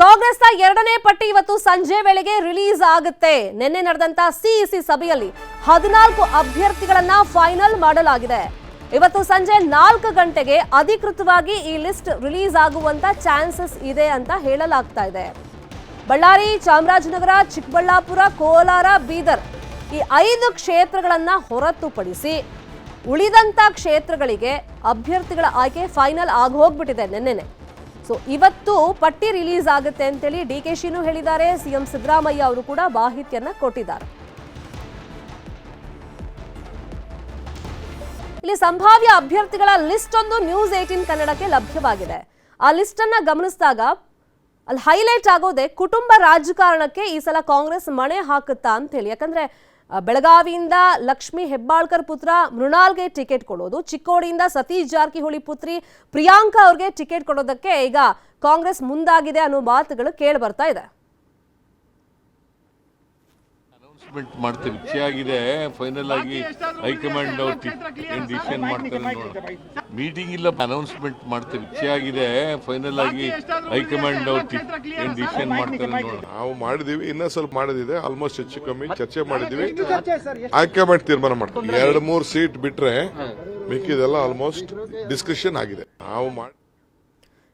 ಕಾಂಗ್ರೆಸ್ನ ಎರಡನೇ ಪಟ್ಟಿ ಇವತ್ತು ಸಂಜೆ ವೇಳೆಗೆ ರಿಲೀಸ್ ಆಗುತ್ತೆ. ನಿನ್ನೆ ನಡೆದಂತ ಸಿಇಸಿ ಸಭೆಯಲ್ಲಿ ಹದಿನಾಲ್ಕು ಅಭ್ಯರ್ಥಿಗಳನ್ನ ಫೈನಲ್ ಮಾಡಲಾಗಿದೆ. ಇವತ್ತು ಸಂಜೆ ನಾಲ್ಕು ಗಂಟೆಗೆ ಅಧಿಕೃತವಾಗಿ ಈ ಲಿಸ್ಟ್ ರಿಲೀಸ್ ಆಗುವಂತ ಚಾನ್ಸಸ್ ಇದೆ ಅಂತ ಹೇಳಲಾಗ್ತಾ ಇದೆ. ಬಳ್ಳಾರಿ, ಚಾಮರಾಜನಗರ, ಚಿಕ್ಕಬಳ್ಳಾಪುರ, ಕೋಲಾರ, ಬೀದರ್ ಈ ಐದು ಕ್ಷೇತ್ರಗಳನ್ನ ಹೊರತುಪಡಿಸಿ ಉಳಿದಂತ ಕ್ಷೇತ್ರಗಳಿಗೆ ಅಭ್ಯರ್ಥಿಗಳ ಆಯ್ಕೆ ಫೈನಲ್ ಆಗಿ ಹೋಗ್ಬಿಟ್ಟಿದೆ ನಿನ್ನೆನೆ. ಸೊ ಇವತ್ತು ಪಟ್ಟಿ ರಿಲೀಸ್ ಆಗುತ್ತೆ ಅಂತೇಳಿ ಡಿ ಕೆ ಶಿನೂ ಹೇಳಿದ್ದಾರೆ. ಸಿಎಂ ಸಿದ್ದರಾಮಯ್ಯ ಅವರು ಕೂಡ ಮಾಹಿತಿಯನ್ನ ಕೊಟ್ಟಿದ್ದಾರೆ. ಇಲ್ಲಿ ಸಂಭಾವ್ಯ ಅಭ್ಯರ್ಥಿಗಳ ಲಿಸ್ಟ್ ಒಂದು ನ್ಯೂಸ್ ಏಟೀನ್ ಕನ್ನಡಕ್ಕೆ ಲಭ್ಯವಾಗಿದೆ. ಆ ಲಿಸ್ಟ್ ಅನ್ನ ಗಮನಿಸಿದಾಗ ಅಲ್ಲಿ ಹೈಲೈಟ್ ಆಗೋದೆ ಕುಟುಂಬ ರಾಜಕಾರಣಕ್ಕೆ ಈ ಸಲ ಕಾಂಗ್ರೆಸ್ ಮಣೆ ಹಾಕುತ್ತಾ ಅಂತ ಹೇಳಿ ಯಾಕಂದ್ರೆ ಬೆಳಗಾವಿಯಿಂದ ಲಕ್ಷ್ಮಿ ಹೆಬ್ಬಾಳ್ಕರ್ ಪುತ್ರ ಮೃಣಾಲ್ಗೆ ಟಿಕೆಟ್ ಕೊಡೋದು, ಚಿಕ್ಕೋಡಿಯಿಂದ ಸತೀಶ್ ಜಾರಕಿಹೊಳಿ ಪುತ್ರಿ ಪ್ರಿಯಾಂಕಾ ಅವ್ರಿಗೆ ಟಿಕೆಟ್ ಕೊಡೋದಕ್ಕೆ ಈಗ ಕಾಂಗ್ರೆಸ್ ಮುಂದಾಗಿದೆ ಅನ್ನೋ ಮಾತುಗಳು ಕೇಳಿ ಬರ್ತಾ ಇದೆ. ಅನೌನ್ಸ್ಮೆಂಟ್ ಮಾಡ್ತಾರೆ ವಿಷಯ ಫೈನಲ್ ಆಗಿ ಹೈಕಮಾಂಡ್ ಅವ್ರು ಡಿಸಿಷನ್ ಮಾಡ್ತಾರೆ ನೋಡೋಣ. ಮೀಟಿಂಗ್ ಇಲ್ಲ ಅನೌನ್ಸ್ಮೆಂಟ್ ಮಾಡ್ತಾರೆ ವಿಷಯ ಫೈನಲ್ ಆಗಿ ಹೈಕಮಾಂಡ್ ಅವ್ರು ಡಿಸಿಷನ್ ಮಾಡ್ತಾರೆ ನೋಡೋಣ. ನಾವು ಮಾಡಿದೀವಿ. ಇನ್ನೂ ಸ್ವಲ್ಪ ಮಾಡಿದಿದೆ. ಆಲ್ಮೋಸ್ಟ್ ಹೆಚ್ಚು ಕಮ್ಮಿ. ಚರ್ಚೆ ಮಾಡಿದೀವಿ. ಹೈಕಮಾಂಡ್ ಮಾಡಿ ತೀರ್ಮಾನ ಮಾಡ್ತೀವಿ. ಎರಡು ಮೂರು ಸೀಟ್ ಬಿಟ್ರೆ ಮಿಕ್ಕಿದೆಲ್ಲ ಆಲ್ಮೋಸ್ಟ್ ಡಿಸ್ಕಷನ್ ಆಗಿದೆ. ನಾವು ಮಾಡಿ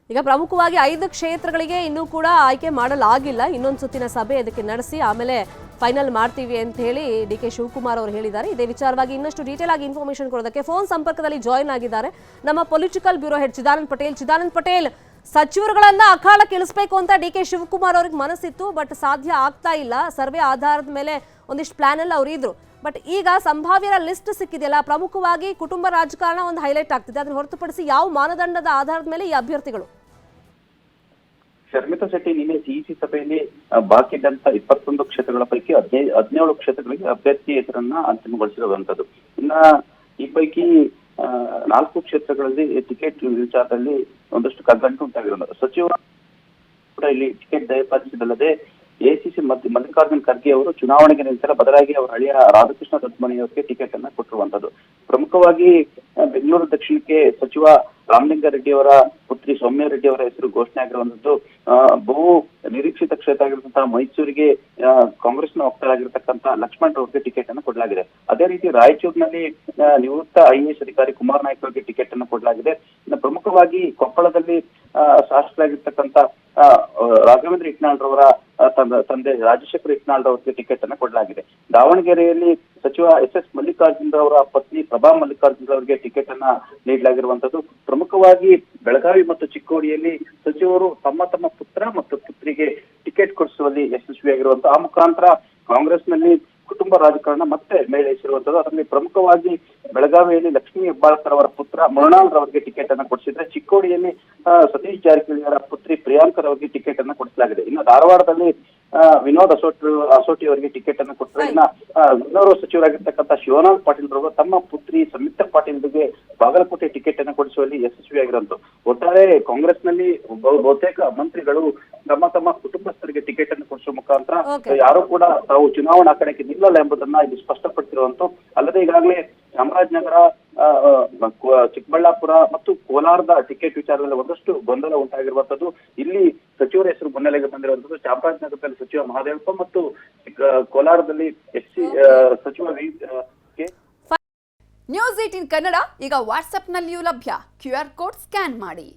ಈಗ ಪ್ರಮುಖವಾಗಿ ಐದು ಕ್ಷೇತ್ರಗಳಿಗೆ ಇನ್ನೂ ಕೂಡ ಆಯ್ಕೆ ಮಾಡಲಾಗಿಲ್ಲ. ಇನ್ನೊಂದು ಸುತ್ತಿನ ಸಭೆ ಇದಕ್ಕೆ ನಡೆಸಿ ಆಮೇಲೆ ಫೈನಲ್ ಮಾಡ್ತೀವಿ ಅಂತ ಹೇಳಿ ಡಿ ಕೆ ಶಿವಕುಮಾರ್ ಅವರು ಹೇಳಿದ್ದಾರೆ. ಇದೇ ವಿಚಾರವಾಗಿ ಇನ್ನಷ್ಟು ಡೀಟೇಲ್ ಆಗಿ ಇನ್ಫಾರ್ಮೇಶನ್ ಕೊಡೋದಕ್ಕೆ ಫೋನ್ ಸಂಪರ್ಕದಲ್ಲಿ ಜಾಯಿನ್ ಆಗಿದ್ದಾರೆ. ನಮ್ಮ political bureau head Chidanand Patel. Chidanand Patel, ಸಚಿವರುಗಳನ್ನ ಅಖಾಡಕ್ಕೆ ಇಳಿಸ್ಬೇಕು ಅಂತ ಡಿ ಕೆ ಶಿವಕುಮಾರ್ ಅವ್ರಿಗೆ ಮನಸ್ಸಿತ್ತು ಬಟ್ ಸಾಧ್ಯ ಆಗ್ತಾ ಇಲ್ಲ. ಸರ್ವೆ ಆಧಾರದ ಮೇಲೆ ಒಂದಿಷ್ಟು ಪ್ಲಾನ್ ಅಲ್ಲಿ ಅವ್ರು ಇದ್ರು. ಬಟ್ ಈಗ ಸಂಭಾವ್ಯರ ಲಿಸ್ಟ್ ಸಿಕ್ಕಿದೆಯಲ್ಲ, ಪ್ರಮುಖವಾಗಿ ಕುಟುಂಬ ರಾಜಕಾರಣ ಒಂದು ಹೈಲೈಟ್ ಆಗ್ತಿದೆ. ಅದನ್ನು ಹೊರತುಪಡಿಸಿ ಯಾವ ಮಾನದಂಡದ ಆಧಾರದ ಮೇಲೆ ಈ ಅಭ್ಯರ್ಥಿಗಳು? ಶರ್ಮಿತಾ ಶೆಟ್ಟಿ ನಿನ್ನೆ ಸಿಇಸಿ ಸಭೆಯಲ್ಲಿ ಬಾಕಿ ಇದ್ದಂತ ಇಪ್ಪತ್ತೊಂದು ಕ್ಷೇತ್ರಗಳ ಪೈಕಿ ಹದಿನೈದು ಹದಿನೇಳು ಕ್ಷೇತ್ರಗಳಿಗೆ ಅಭ್ಯರ್ಥಿ ಹೆಸರನ್ನ ಅಂತಿಮಗೊಳಿಸಿರುವಂತದ್ದು. ಇನ್ನ ಈ ಪೈಕಿ ನಾಲ್ಕು ಕ್ಷೇತ್ರಗಳಲ್ಲಿ ಟಿಕೆಟ್ ವಿಚಾರದಲ್ಲಿ ಒಂದಷ್ಟು ಕಗ್ಗಂಟು ಉಂಟಾಗಿರೋದು ಸಚಿವ ಕೂಡ ಇಲ್ಲಿ ಟಿಕೆಟ್ ದಯಪಾಲಿಸಿದಲ್ಲದೆ ಎಸಿಸಿ ಮಲ್ಲಿಕಾರ್ಜುನ್ ಖರ್ಗೆ ಅವರು ಚುನಾವಣೆಗೆ ನಿಂತರ ಬದಲಾಗಿ ಅವರ ಹಳೆಯ ರಾಧಾಕೃಷ್ಣ ದೊಡ್ಡಮನಿ ಅವರಿಗೆ ಟಿಕೆಟ್ ಅನ್ನ ಕೊಟ್ಟಿರುವಂತದ್ದು ಪ್ರಮುಖವಾಗಿ ಬೆಂಗಳೂರು ದಕ್ಷಿಣಕ್ಕೆ ಸಚಿವ ರಾಮಲಿಂಗಾರೆಡ್ಡಿ ಅವರ ಪುತ್ರಿ ಸೌಮ್ಯ ರೆಡ್ಡಿ ಅವರ ಹೆಸರು ಘೋಷಣೆ ಆಗಿರುವಂತದ್ದು ಬಹು ನಿರೀಕ್ಷಿತ ಕ್ಷೇತ್ರ ಆಗಿರುವಂತಹ ಮೈಸೂರಿಗೆ ಕಾಂಗ್ರೆಸ್ ಕಾಂಗ್ರೆಸ್ನ ವಕ್ತರಾಗಿರ್ತಕ್ಕಂತಹ ಲಕ್ಷ್ಮಣ್ ರವರಿಗೆ ಟಿಕೆಟ್ ಅನ್ನು ಕೊಡಲಾಗಿದೆ. ಅದೇ ರೀತಿ ರಾಯಚೂರಿನಲ್ಲಿ ನಿವೃತ್ತ ಐಎಎಸ್ ಅಧಿಕಾರಿ ಕುಮಾರ್ ನಾಯ್ಕ ಅವರಿಗೆ ಟಿಕೆಟ್ ಅನ್ನು ಕೊಡಲಾಗಿದೆ. ಪ್ರಮುಖವಾಗಿ ಕೊಪ್ಪಳದಲ್ಲಿ ಶಾಸಕರಾಗಿರ್ತಕ್ಕಂಥ ರಾಘವೇಂದ್ರ ಇಟ್ನಾಳ್ರವರ ತಂದೆ ರಾಜಶೇಖರ್ ಇಟ್ನಾಳ್ ಅವರಿಗೆ ಟಿಕೆಟ್ ಅನ್ನು ಕೊಡಲಾಗಿದೆ. ದಾವಣಗೆರೆಯಲ್ಲಿ ಸಚಿವ ಎಸ್ ಎಸ್ ಮಲ್ಲಿಕಾರ್ಜುನ್ ಅವರ ಪತ್ನಿ ಪ್ರಭಾ ಮಲ್ಲಿಕಾರ್ಜುನ್ ಅವರಿಗೆ ಟಿಕೆಟ್ ಅನ್ನ ನೀಡಲಾಗಿರುವಂತದ್ದು ಪ್ರಮುಖವಾಗಿ ಬೆಳಗಾವಿ ಮತ್ತು ಚಿಕ್ಕೋಡಿಯಲ್ಲಿ ಸಚಿವರು ತಮ್ಮ ತಮ್ಮ ಪುತ್ರ ಮತ್ತು ಪುತ್ರಿಗೆ ಟಿಕೆಟ್ ಕೊಡಿಸುವಲ್ಲಿ ಯಶಸ್ವಿಯಾಗಿರುವಂತಹ ಆ ಮುಖಾಂತರ ಕಾಂಗ್ರೆಸ್ನಲ್ಲಿ ಕುಟುಂಬ ರಾಜಕಾರಣ ಮತ್ತೆ ಮೇಳೈಸಿರುವಂತದ್ದು ಅದರಲ್ಲಿ ಪ್ರಮುಖವಾಗಿ ಬೆಳಗಾವಿಯಲ್ಲಿ ಲಕ್ಷ್ಮೀ ಹೆಬ್ಬಾಳ್ಕರ್ ಅವರ ಪುತ್ರ ಮೃಣಾಲ್ ರವರಿಗೆ ಟಿಕೆಟ್ ಅನ್ನ ಕೊಡಿಸಿದ್ರೆ, ಚಿಕ್ಕೋಡಿಯಲ್ಲಿ ಸತೀಶ್ ಜಾರಕಿಹೊಳಿ ಅವರ ಪುತ್ರಿ ಪ್ರಿಯಾಂಕರ್ ಅವರಿಗೆ ಟಿಕೆಟ್ ಅನ್ನ ಕೊಡಿಸಲಾಗಿದೆ. ಇನ್ನು ಧಾರವಾಡದಲ್ಲಿ ವಿನೋದ್ ಅಸೋಟಿ ಅಸೋಟಿ ಅವರಿಗೆ ಟಿಕೆಟ್ ಅನ್ನು ಕೊಟ್ಟರೆ ಇನ್ನ ಗೃಹ ಸಚಿವರಾಗಿರ್ತಕ್ಕಂಥ ಶಿವನಾಥ್ ಪಾಟೀಲ್ ರವರು ತಮ್ಮ ಪುತ್ರಿ ಸಂಯುಕ್ತ ಪಾಟೀಲ್ಗೆ ಬಾಗಲಕೋಟೆ ಟಿಕೆಟ್ ಅನ್ನು ಕೊಡಿಸುವಲ್ಲಿ ಯಶಸ್ವಿಯಾಗಿರುವಂತ ಒಟ್ಟಾರೆ ಕಾಂಗ್ರೆಸ್ನಲ್ಲಿ ಬಹು- ಬಹುತೇಕ ಮಂತ್ರಿಗಳು ತಮ್ಮ ತಮ್ಮ ಕುಟುಂಬಸ್ಥರಿಗೆ ಟಿಕೆಟ್ ಅನ್ನು ಕೊಡಿಸುವ ಮುಖಾಂತರ ಯಾರು ಕೂಡ ತಾವು ಚುನಾವಣಾ ಕಣಕ್ಕೆ ನಿಲ್ಲಲ್ಲ ಎಂಬುದನ್ನ ಇಲ್ಲಿ ಸ್ಪಷ್ಟಪಡಿಸಿರುವಂತು ಅಲ್ಲದೆ ಈಗಾಗಲೇ ಚಾಮರಾಜನಗರ ಚಿಕ್ಕಬಳ್ಳಾಪುರ ಮತ್ತು ಕೋಲಾರದ ಟಿಕೆಟ್ ವಿಚಾರದಲ್ಲಿ ಒಂದಷ್ಟು ಗೊಂದಲ ಉಂಟಾಗಿರುವಂತದ್ದು. ಇಲ್ಲಿ ಸಚಿವರ ಹೆಸರು ಮುನ್ನೆಲೆಗೆ ಬಂದಿರುವಂತದ್ದು ಚಾಮರಾಜನಗರದಲ್ಲಿ ಸಚಿವ ಮಹಾದೇವಪ್ಪ ಮತ್ತು ಕೋಲಾರದಲ್ಲಿ ಎಸ್ ಸಿ ಸಚಿವ ವಿ ನ್ಯೂಸ್ ಏಟಿನ್ ಕನ್ನಡ ಈಗ ವಾಟ್ಸ್ಆಪ್ನಲ್ಲಿಯೂ ಲಭ್ಯ. ಕ್ಯೂ ಆರ್ ಕೋಡ್ ಸ್ಕ್ಯಾನ್ ಮಾಡಿ.